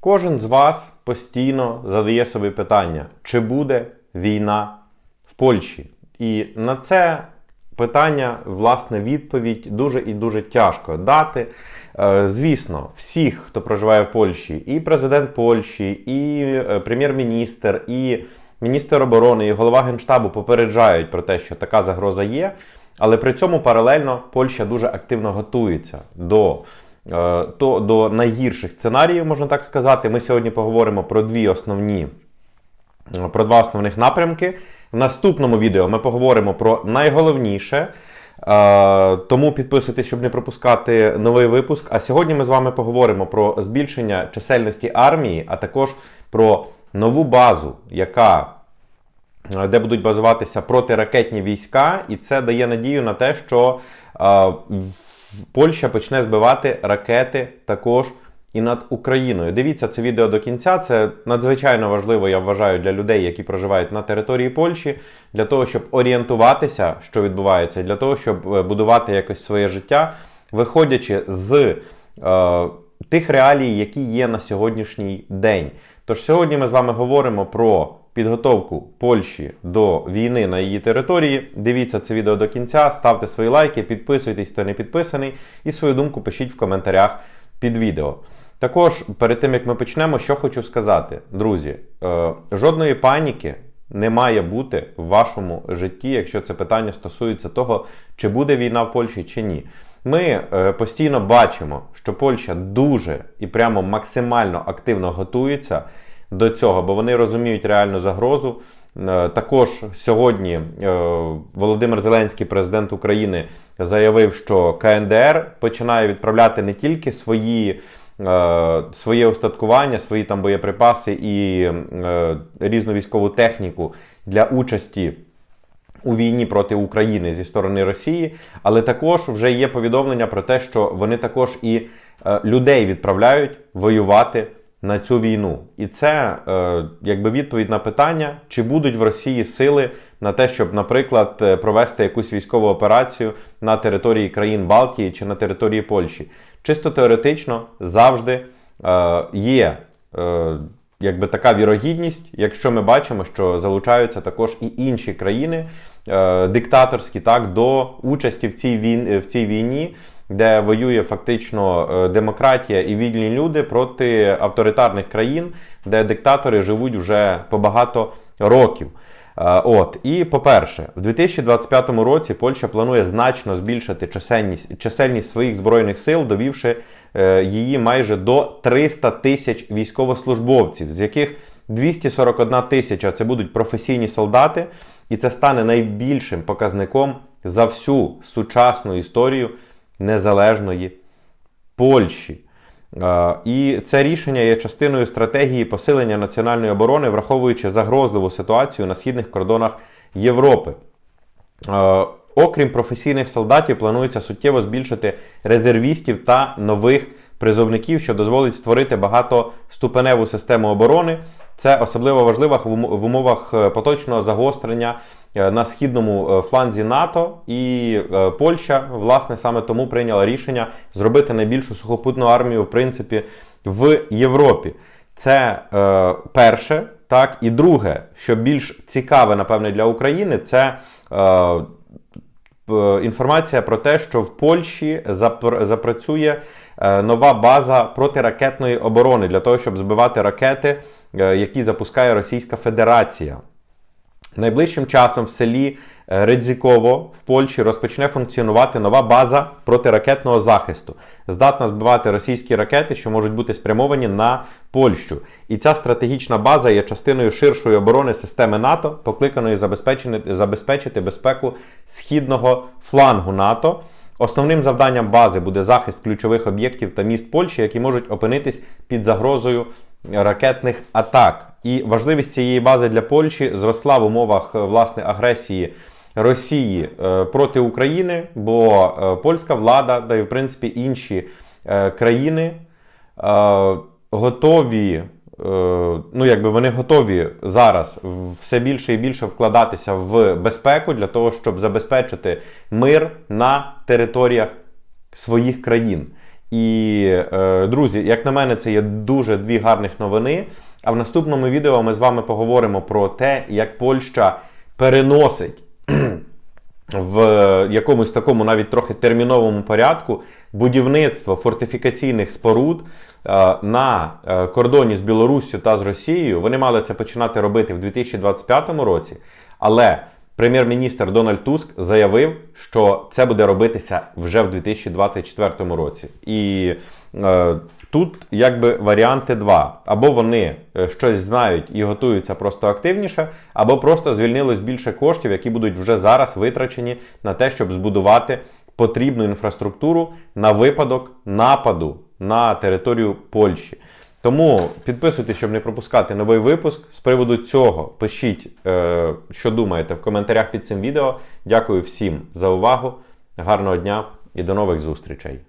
Кожен з вас постійно задає собі питання, чи буде війна в Польщі? І на це питання, власне, відповідь дуже і дуже тяжко дати. Е, Звісно, всіх, хто проживає в Польщі, і президент Польщі, і е, прем'єр-міністр, і міністр оборони, і голова генштабу попереджають про те, що така загроза є. Але при цьому паралельно Польща дуже активно готується до, то, до найгірших сценаріїв, можна так сказати. Ми сьогодні поговоримо про дві основні про два основних напрямки. В наступному відео ми поговоримо про найголовніше. Е, Тому підписуйтесь, щоб не пропускати новий випуск. А сьогодні ми з вами поговоримо про збільшення чисельності армії, а також про нову базу, яка е, де будуть базуватися протиракетні війська, і це дає надію на те, що е, в- Польща почне збивати ракети також і над Україною. Дивіться це відео до кінця. Це надзвичайно важливо, я вважаю, для людей, які проживають на території Польщі, для того, щоб орієнтуватися, що відбувається, для того, щоб е, будувати якось своє життя, виходячи з е, тих реалій, які є на сьогоднішній день. Тож сьогодні ми з вами говоримо про підготовку Польщі до війни на її території. Дивіться це відео до кінця, ставте свої лайки, підписуйтесь, хто не підписаний, і свою думку пишіть в коментарях під відео. Також перед тим як ми почнемо, що хочу сказати, друзі, е, жодної паніки не має бути в вашому житті, якщо це питання стосується того, чи буде війна в Польщі чи ні. Ми е, постійно бачимо, що Польща дуже і прямо максимально активно готується до цього, бо вони розуміють реальну загрозу. Е, Також сьогодні е, Володимир Зеленський, президент України, заявив, що КНДР починає відправляти не тільки свої, е, своє устаткування, свої там боєприпаси і різну військову техніку для участі у війні проти України зі сторони Росії, але також вже є повідомлення про те, що вони також і е, людей відправляють воювати на цю війну. І це е, якби відповідь на питання, чи будуть в Росії сили на те, щоб, наприклад, е, провести якусь військову операцію на території країн Балтії чи на території Польщі. Чисто теоретично завжди е, є. Е, якби така вірогідність, якщо ми бачимо, що залучаються також і інші країни е, диктаторські, так, до участі в цій, війн, в цій війні, де воює фактично е, демократія і вільні люди проти авторитарних країн, де диктатори живуть вже по багато років. Е, От і по-перше, в 2025 році Польща планує значно збільшити чисельність, чисельність своїх збройних сил, довівши е, її майже до 300 тисяч військовослужбовців, з яких 241 тисяча це будуть професійні солдати, і це стане найбільшим показником за всю сучасну історію незалежної Польщі. І це рішення є частиною стратегії посилення національної оборони, враховуючи загрозливу ситуацію на східних кордонах Європи. Окрім професійних солдатів, планується суттєво збільшити резервістів та нових призовників, що дозволить створити багатоступеневу систему оборони. Це особливо важливо в умовах е, поточного загострення е, на східному е, фланзі НАТО. І Польща, власне, саме тому прийняла рішення зробити найбільшу сухопутну армію, в принципі, в Європі. Це е, перше. Так, і друге, що більш цікаве, напевне, для України, це е, інформація про те, що в Польщі запр- запрацює нова база протиракетної оборони для того, щоб збивати ракети, які запускає Російська Федерація. Найближчим часом в селі е, Редзіково в Польщі розпочне функціонувати нова база протиракетного захисту, здатна збивати російські ракети, що можуть бути спрямовані на Польщу. І ця стратегічна база є частиною ширшої оборони системи НАТО, покликаної забезпечити безпеку східного флангу НАТО. Основним завданням бази буде захист ключових об'єктів та міст Польщі, які можуть опинитись під загрозою ракетних атак. І важливість цієї бази для Польщі зросла в умовах е, власне агресії Росії е, проти України, бо е, польська влада, та й в принципі інші країни готові. Ну, якби вони готові зараз все більше і більше вкладатися в безпеку для того, щоб забезпечити мир на територіях своїх країн. І, е, друзі, як на мене, це є дуже дві гарних новини. А в наступному відео ми з вами поговоримо про те, як Польща переносить в якомусь такому навіть трохи терміновому порядку будівництво фортифікаційних споруд е, на е, кордоні з Білоруссю та з Росією. Вони мали це починати робити в 2025 році, але прем'єр-міністр Дональд Туск заявив, що це буде робитися вже в 2024 році. І е, тут якби варіанти два: або вони е, щось знають і готуються просто активніше, або просто звільнилось більше коштів, які будуть вже зараз витрачені на те, щоб збудувати потрібну інфраструктуру на випадок нападу на територію Польщі. Тому підписуйтесь, щоб не пропускати новий випуск. З приводу цього пишіть, е, що думаєте в коментарях під цим відео. Дякую всім за увагу. Гарного дня і до нових зустрічей!